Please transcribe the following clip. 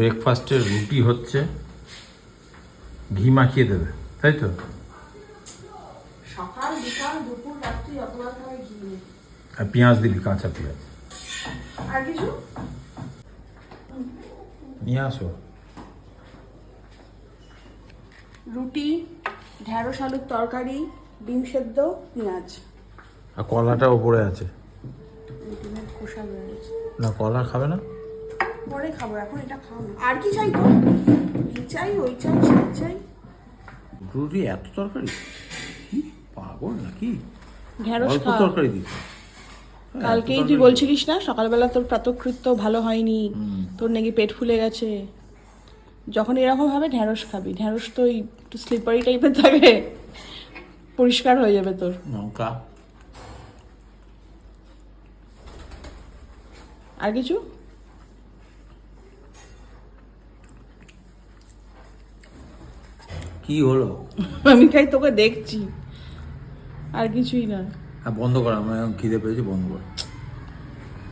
ব্রেকফাস্টে রুটি হচ্ছে ঘি মাখিয়ে দেবে তাই তো? সকাল বিকাল দুপুর রাত্রি যতবার খাবে ঘি আর পেঁয়াজ দিবি কাঁচা পেঁয়াজ। আর কিছু? নিয়ে আসো। রুটি ঢ্যাঁড়স আলুর তরকারি ডিম সেদ্ধ পেঁয়াজ। আর কলাটা ওপরে আছে। না কলা খাবে না? পরে খাব এখন এটা খাও না। আর কি চাই তো? এই চাই ওই চাই সেই চাই। রুটি এত তরকারি? কি পাগল নাকি? অল্প তরকারি দিতে কালকেই তুই বলছিলিস না সকালবেলা তোর প্রাতকৃত্য ভালো হয়নি তোর নাকি পেট ফুলে গেছে। যখন এরকম হবে ঢ্যাঁড়স খাবি। ঢ্যাঁড়স তো ওই একটু স্লিপারি টাইপের থাকে পরিষ্কার হয়ে যাবে তোর। লঙ্কা আর কিছু? কি হলো? আমি তাই তোকে দেখছি। আর কিছুই না। বন্ধ কর আমরা এখন খিদে পেয়েছি বন্ধ কর।